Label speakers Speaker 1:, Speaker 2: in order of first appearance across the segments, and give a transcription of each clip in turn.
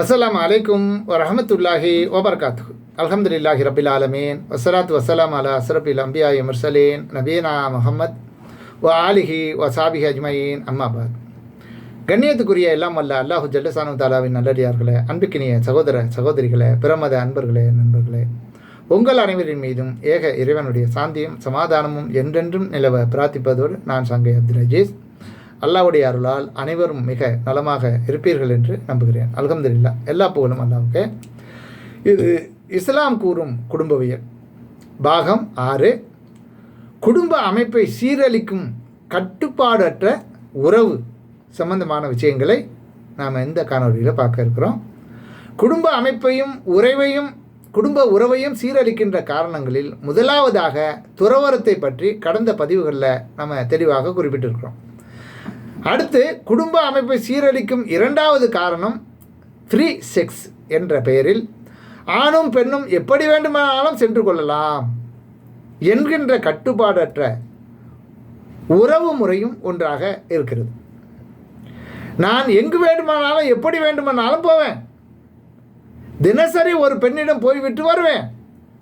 Speaker 1: அஸ்லாம் அலைக்கும் வரஹமத்துல்லாஹி வபர்காத்து அல்ஹம்துலில்லாஹி ரபில் ஆலமீன். வசலாத்து வசலாம் அலா அசரபில் அம்பியா முர்சலீன். நபீனா முகமத் வ ஆலிஹி வ சாபிஹி அம்மாபாத் கண்ணியத்துக்குரிய எல்லாம் வல்ல அல்லாஹு ஜல்லசானு தாலாவின் நல்லடியார்களே அன்புக்கினிய சகோதர சகோதரிகளே பிரமத அன்பர்களே நண்பர்களே. உங்கள் அனைவரின் மீதும் ஏக இறைவனுடைய சாந்தியும் சமாதானமும் என்றென்றும் நிலவ பிரார்த்திப்பதோடு நான் சங்கை அப்துல் அஜீஸ். அல்லாவுடைய அருளால் அனைவரும் மிக நலமாக இருப்பீர்கள் என்று நம்புகிறேன். அல்ஹம்துலில்லா. எல்லா புகழும் அல்லாவுக்கு. இது இஸ்லாம் கூறும் குடும்பவியல். பாகம் ஆறு. குடும்ப அமைப்பை சீரழிக்கும் கட்டுப்பாடற்ற உறவு சம்பந்தமான விஷயங்களை நாம் இந்த காணொலியில் பார்க்க இருக்கிறோம். குடும்ப அமைப்பையும் உறவையும் குடும்ப உறவையும் சீரழிக்கின்ற காரணங்களில் முதலாவதாக துறவரத்தை பற்றி கடந்த பதிவுகளில் நம்ம தெளிவாக குறிப்பிட்டிருக்கிறோம். அடுத்து குடும்ப அமைப்பை சீரழிக்கும் இரண்டாவது காரணம் ஃப்ரீ செக்ஸ் என்ற பெயரில் ஆணும் பெண்ணும் எப்படி வேண்டுமானாலும் சென்று கொள்ளலாம் என்கின்ற கட்டுப்பாடற்ற உறவு முறையும் ஒன்றாக இருக்கிறது. நான் எங்கு வேண்டுமானாலும் எப்படி வேண்டுமானாலும் போவேன். தினசரி ஒரு பெண்ணிடம் போய்விட்டு வருவேன்.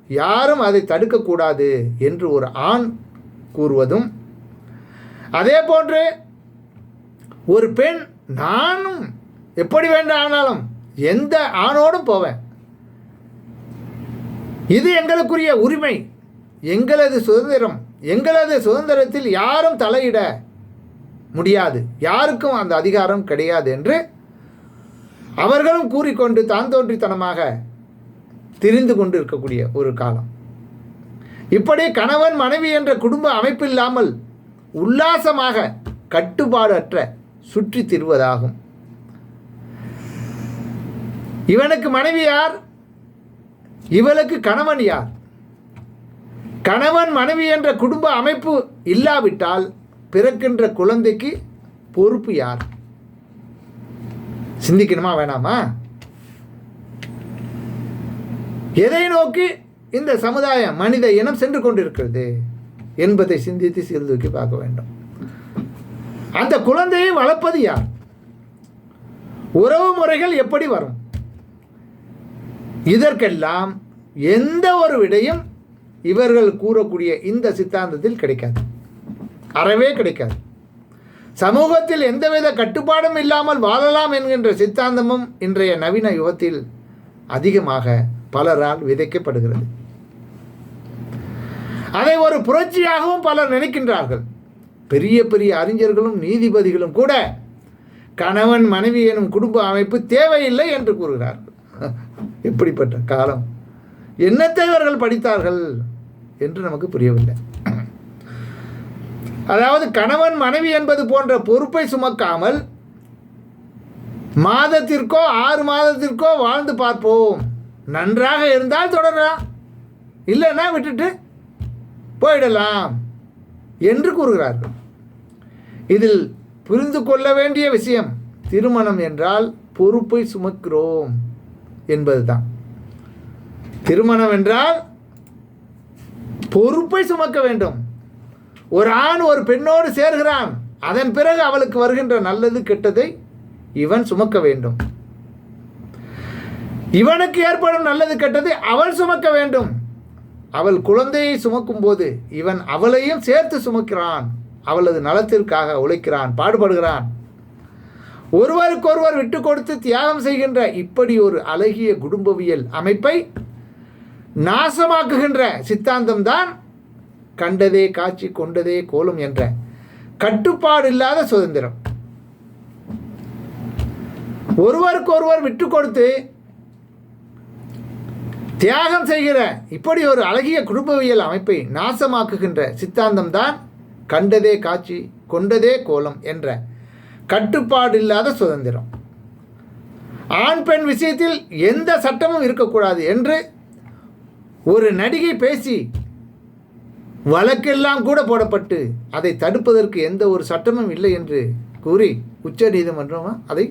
Speaker 1: யாரும் அதை தடுக்கக்கூடாது என்று ஒரு ஆண் கூறுவதும் அதே போன்று ஒரு பெண் நானும் எப்படி வேண்டானாலும் எந்த ஆணோடும் போவேன். இது எங்களுக்குரிய உரிமை. எங்களது சுதந்திரம் எங்களது சுதந்திரத்தில் யாரும் தலையிட முடியாது. யாருக்கும் அந்த அதிகாரம் கிடையாது என்று அவர்களும் கூறிக்கொண்டு தான் தோன்றித்தனமாக திரிந்து கொண்டு இருக்கக்கூடிய ஒரு காலம். இப்படி கணவன் மனைவி என்ற குடும்ப அமைப்பில்லாமல் உல்லாசமாக கட்டுப்பாடற்ற சுற்றி திருவதாகும். இவனுக்கு மனைவி யார்? இவளுக்கு கணவன் யார்? கணவன் மனைவி என்ற குடும்ப அமைப்பு இல்லாவிட்டால் பிறக்கின்ற குழந்தைக்கு பொறுப்பு யார்? சிந்திக்கணுமா வேணாமா? எதை நோக்கி இந்த சமுதாயம் மனித இனம் சென்று கொண்டிருக்கிறது என்பதை சிந்தித்து சீர்தூக்கி பார்க்க வேண்டும். அந்த குழந்தையை வளர்ப்பது யார்? உறவு முறைகள் எப்படி வரும்? இதற்கெல்லாம் எந்த ஒரு விடையும் இவர்கள் கூறக்கூடிய இந்த சித்தாந்தத்தில் கிடைக்காது. அறவே கிடைக்காது. சமூகத்தில் எந்தவித கட்டுப்பாடும் இல்லாமல் வாழலாம் என்கின்ற சித்தாந்தமும் இன்றைய நவீன யுகத்தில் அதிகமாக பலரால் விதைக்கப்படுகிறது. அதை ஒரு புரட்சியாகவும் பலர் நினைக்கின்றார்கள். பெரிய பெரிய அறிஞர்களும் நீதிபதிகளும் கூட கணவன் மனைவி எனும் குடும்ப அமைப்பு தேவையில்லை என்று கூறுகிறார்கள். எப்படிப்பட்ட காலம்? என்னத்தை இவர்கள் படித்தார்கள் என்று நமக்கு புரியவில்லை. அதாவது கணவன் மனைவி என்பது போன்ற பொறுப்பை சுமக்காமல் மாதத்திற்கோ ஆறு மாதத்திற்கோ வாழ்ந்து பார்ப்போம். நன்றாக இருந்தால் தொடரலாம். இல்லைன்னா விட்டுட்டு போயிடலாம் என்று கூறுகிறார்கள். இதில் புரிந்து கொள்ள வேண்டிய விஷயம் திருமணம் என்றால் பொறுப்பை சுமக்கிறோம் என்பதுதான். திருமணம் என்றால் பொறுப்பை சுமக்க வேண்டும். ஒரு ஆண் ஒரு பெண்ணோடு சேர்கிறான் அதன் பிறகு அவளுக்கு வருகின்ற நல்லது கெட்டதை இவன் சுமக்க வேண்டும். இவனுக்கு ஏற்படும் நல்லது கெட்டதை அவள் சுமக்க வேண்டும். அவள் குழந்தையை சுமக்கும் போது இவன் அவளையும் சேர்த்து சுமக்கிறான். அவளது நலத்திற்காக உழைக்கிறான் பாடுபடுகிறான். ஒருவருக்கொருவர் விட்டு கொடுத்து தியாகம் செய்கின்ற இப்படி ஒரு அழகிய குடும்பவியல் அமைப்பை நாசமாக்குகின்ற சித்தாந்தம்தான் கண்டதே காட்சி கொண்டதே கோலம் என்ற கட்டுப்பாடு இல்லாத சுதந்திரம். ஒருவருக்கொருவர் விட்டு கொடுத்து தியாகம் செய்கிற இப்படி ஒரு அழகிய குடும்பவியல் அமைப்பை நாசமாக்குகின்ற சித்தாந்தம் தான் கண்டதே காட்சி கொண்டதே கோலம் என்ற கட்டுப்பாடு இல்லாத சுதந்திரம். ஆண் பெண் விஷயத்தில் எந்த சட்டமும் இருக்கக்கூடாது என்று ஒரு நடிகை பேசி வழக்கெல்லாம் கூட போடப்பட்டு அதை தடுப்பதற்கு எந்த ஒரு சட்டமும் இல்லை என்று கூறி உச்ச நீதிமன்றம் அதை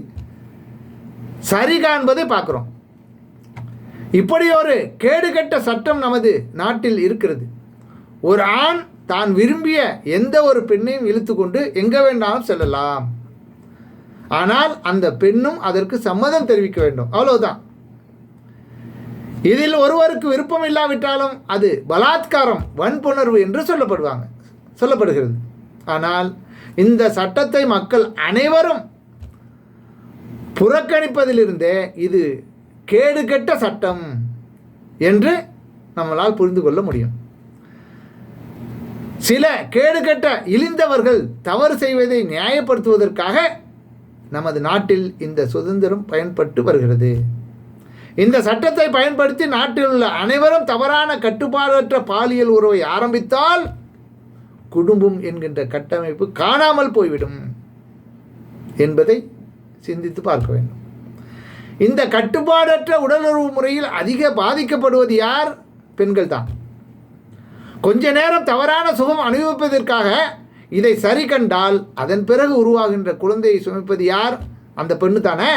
Speaker 1: சரி காண்பதை பார்க்குறோம். இப்படி ஒரு கேடுகட்ட சட்டம் நமது நாட்டில் இருக்கிறது. ஒரு ஆண் தான் விரும்பிய எந்த ஒரு பெண்ணையும் இழுத்து கொண்டு எங்கே வேண்டாலும் செல்லலாம். ஆனால் அந்த பெண்ணும் அதற்கு சம்மதம் தெரிவிக்க வேண்டும். அவ்வளவுதான். இதில் ஒருவருக்கு விருப்பம் இல்லாவிட்டாலும் அது பலாத்காரம் வன்புணர்வு என்று சொல்லப்படுவாங்க சொல்லப்படுகிறது. ஆனால் இந்த சட்டத்தை மக்கள் அனைவரும் புறக்கணிப்பதிலிருந்தே இது கேடுகெட்ட சட்டம் என்று நம்மளால் புரிந்து கொள்ள முடியும். சில கேடுகட்ட இழிந்தவர்கள் தவறு செய்வதை நியாயப்படுத்துவதற்காக நமது நாட்டில் இந்த சுதந்திரம் பயன்பட்டு வருகிறது. இந்த சட்டத்தை பயன்படுத்தி நாட்டில் உள்ள அனைவரும் தவறான கட்டுப்பாடற்ற பாலியல் உறவை ஆரம்பித்தால் குடும்பம் என்கின்ற கட்டமைப்பு காணாமல் போய்விடும் என்பதை சிந்தித்து பார்க்க வேண்டும். இந்த கட்டுப்பாடற்ற உடலுறவு முறையில் அதிக பாதிக்கப்படுவது யார்? பெண்கள் தான். கொஞ்ச நேரம் தவறான சுகம் அனுபவிப்பதற்காக இதை சரி கண்டால் அதன் பிறகு உருவாகின்ற குழந்தையை சுமைப்பது யார்? அந்த பெண்ணு தானே?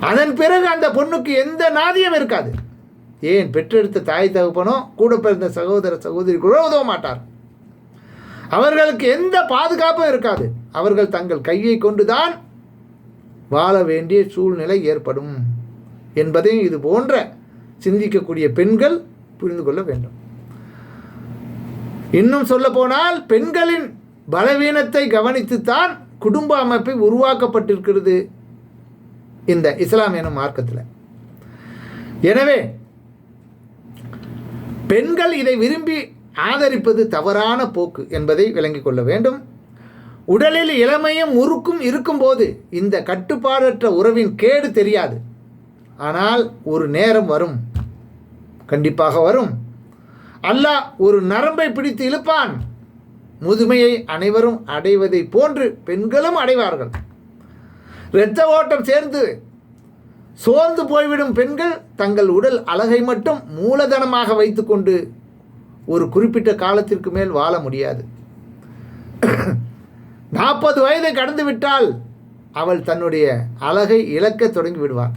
Speaker 1: அதன் பிறகு அந்த பொண்ணுக்கு எந்த நாதியம் இருக்காது. ஏன்? பெற்றெடுத்த தாய் தகப்பனோ கூட பிறந்த சகோதர சகோதரி கூட உதவ மாட்டார். அவர்களுக்கு எந்த பாதுகாப்பும் இருக்காது. அவர்கள் தங்கள் கையை கொண்டுதான் வாழ வேண்டிய சூழ்நிலை ஏற்படும் என்பதையும் இது போன்ற சிந்திக்கக்கூடிய பெண்கள் புரிந்து கொள்ள வேண்டும் இன்னும் சொல்ல போனால் பெண்களின் பலவீனத்தை கவனித்துத்தான் குடும்ப அமைப்பை உருவாக்கப்பட்டிருக்கிறது இந்த இஸ்லாம் எனும் மார்க்கத்தில். எனவே பெண்கள் இதை விரும்பி ஆதரிப்பது தவறான போக்கு என்பதை விளங்கிக் கொள்ள வேண்டும். உடலில் இளமையும் முறுக்கும் இருக்கும்போது இந்த கட்டுப்பாடற்ற உறவின் கேடு தெரியாது. ஆனால் ஒரு நேரம் வரும். கண்டிப்பாக வரும். அல்லாஹ் ஒரு நரம்பை பிடித்து இழுப்பான். முதுமையை அனைவரும் அடைவதை போன்று பெண்களும் அடைவார்கள். இரத்த ஓட்டம் சேர்ந்து சோர்ந்து போய்விடும் பெண்கள் தங்கள் உடல் அழகை மட்டும் மூலதனமாக வைத்துக்கொண்டு ஒரு குறிப்பிட்ட காலத்திற்கு மேல் வாழ முடியாது. நாற்பது வயதை கடந்து விட்டால் அவள் தன்னுடைய அழகை இழக்க தொடங்கி விடுவாள்.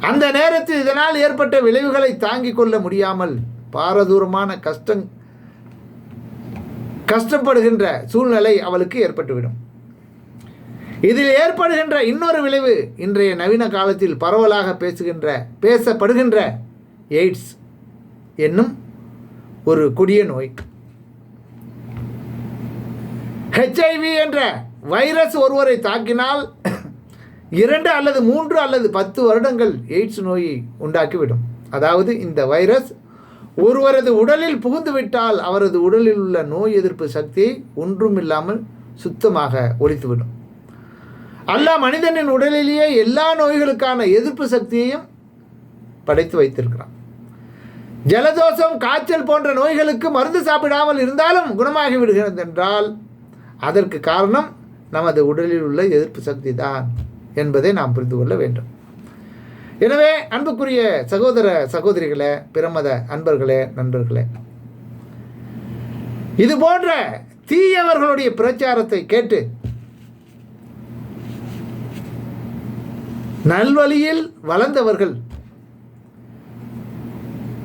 Speaker 1: அந்த நேரத்தில் இதனால் ஏற்பட்ட விளைவுகளை தாங்கிக் கொள்ள முடியாமல் பாரதூரமான கஷ்டம் கஷ்டப்படுகின்ற சூழ்நிலை அவளுக்கு ஏற்பட்டுவிடும். இதில் ஏற்படுகின்ற இன்னொரு விளைவு இன்றைய நவீன காலத்தில் பரவலாக பேசுகின்ற பேசப்படுகின்ற எய்ட்ஸ் என்னும் ஒரு கொடிய நோய். ஹெச்ஐவி என்ற வைரஸ் ஒருவரை தாக்கினால் இரண்டு அல்லது மூன்று அல்லது பத்து வருடங்கள் எய்ட்ஸ் நோயை உண்டாக்கிவிடும். அதாவது இந்த வைரஸ் ஒருவரது உடலில் புகுந்துவிட்டால் அவரது உடலில் உள்ள நோய் எதிர்ப்பு சக்தியை ஒன்றுமில்லாமல் சுத்தமாக ஒழித்துவிடும். அல்லாஹ் மனிதனின் உடலிலேயே எல்லா நோய்களுக்கான எதிர்ப்பு சக்தியையும் படைத்து வைத்திருக்கிறான். ஜலதோஷம் காய்ச்சல் போன்ற நோய்களுக்கு மருந்து சாப்பிடாமல் இருந்தாலும் குணமாகி விடுகிறது என்றால் அதற்கு காரணம் நமது உடலில் உள்ள எதிர்ப்பு சக்தி தான். என்பதை நாம் புரிந்து கொள்ள வேண்டும். எனவே அன்புக்குரிய சகோதர சகோதரிகளே பிரமத அன்பர்களே நண்பர்களே இது போன்ற தீயவர்களுடைய பிரச்சாரத்தை கேட்டு நல்வழியில் வளர்ந்தவர்கள்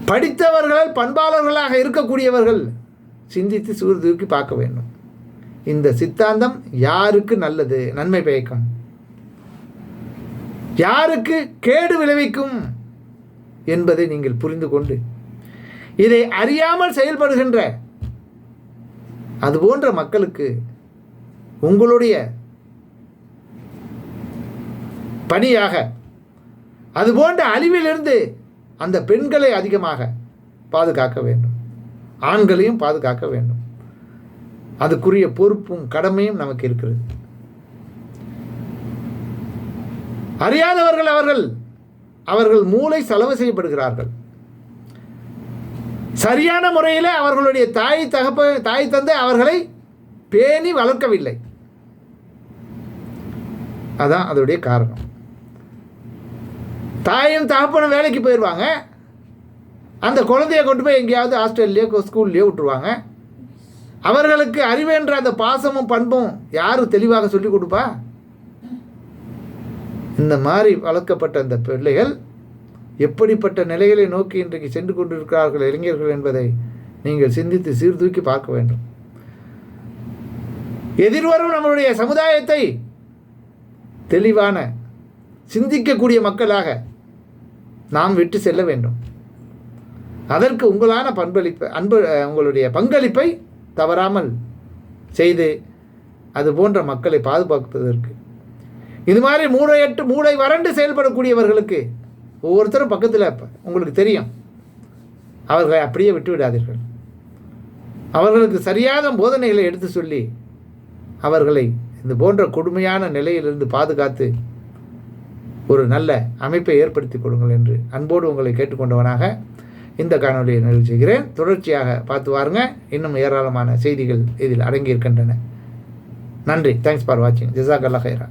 Speaker 1: படித்தவர்கள் பண்பாளர்களாக இருக்கக்கூடியவர்கள் சிந்தித்து சீர்தூக்கி பார்க்க வேண்டும். இந்த சித்தாந்தம் யாருக்கு நல்லது? நன்மை பயக்கும். யாருக்கு கேடு விளைவிக்கும் என்பதை நீங்கள் புரிந்து கொண்டு இதை அறியாமல் செயல்படுகின்ற அதுபோன்ற மக்களுக்கு உங்களுடைய பணியாக அதுபோன்ற அழிவிலிருந்து அந்த பெண்களை அதிகமாக பாதுகாக்க வேண்டும். ஆண்களையும் பாதுகாக்க வேண்டும். அதுக்குரிய பொறுப்பும் கடமையும் நமக்கு இருக்கிறது. அறியாதவர்கள் அவர்கள். அவர்கள் மூளை செலவு செய்யப்படுகிறார்கள். சரியான முறையில் அவர்களுடைய தாய் தகப்ப தாய் தந்தை அவர்களை பேணி வளர்க்கவில்லை. அதான் அதோடைய காரணம். தாயும் தகப்பனும் வேலைக்கு போயிடுவாங்க அந்த குழந்தைய கொண்டு போய் எங்கேயாவது ஹாஸ்டல்லையோ ஸ்கூல்லையோ விட்டுருவாங்க. அவர்களுக்கு அறிவென்ற அந்த பாசமும் பண்பும் யாரும் தெளிவாக சொல்லிக் கொடுப்பா? இந்த மாதிரி வளர்க்கப்பட்ட அந்த பிள்ளைகள் எப்படிப்பட்ட நிலைகளை நோக்கி இன்றைக்கு சென்று கொண்டிருக்கிறார்கள் இளைஞர்கள் என்பதை நீங்கள் சிந்தித்து சீர்தூக்கி பார்க்க வேண்டும். எதிர்வரும் நம்மளுடைய சமுதாயத்தை தெளிவான சிந்திக்கக்கூடிய மக்களாக நாம் விட்டு செல்ல வேண்டும். அதற்கு உங்களான பண்பளிப்பை அன்பு உங்களுடைய பங்களிப்பை தவறாமல் செய்து அது போன்ற மக்களை பாதுகாப்பதற்கு இது மாதிரி மூளையட்டு மூளை வறண்டு செயல்படக்கூடியவர்களுக்கு ஒவ்வொருத்தரும் பக்கத்தில் உங்களுக்கு தெரியும். அவர்களை அப்படியே விட்டு விடாதீர்கள். அவர்களுக்கு சரியான போதனைகளை எடுத்து சொல்லி அவர்களை இந்த போன்ற கொடுமையான நிலையிலிருந்து பாதுகாத்து ஒரு நல்ல அமைப்பை ஏற்படுத்தி கொடுங்கள் என்று அன்போடு உங்களை கேட்டுக்கொண்டவனாக இந்த காணொலியை நிறைவு செய்கிறேன். தொடர்ச்சியாக பார்த்து வாருங்க. இன்னும் ஏராளமான செய்திகள் இதில் அடங்கியிருக்கின்றன. நன்றி. தேங்க்ஸ் ஃபார் வாட்சிங் ஜிசாக் அல்லா ஹைரா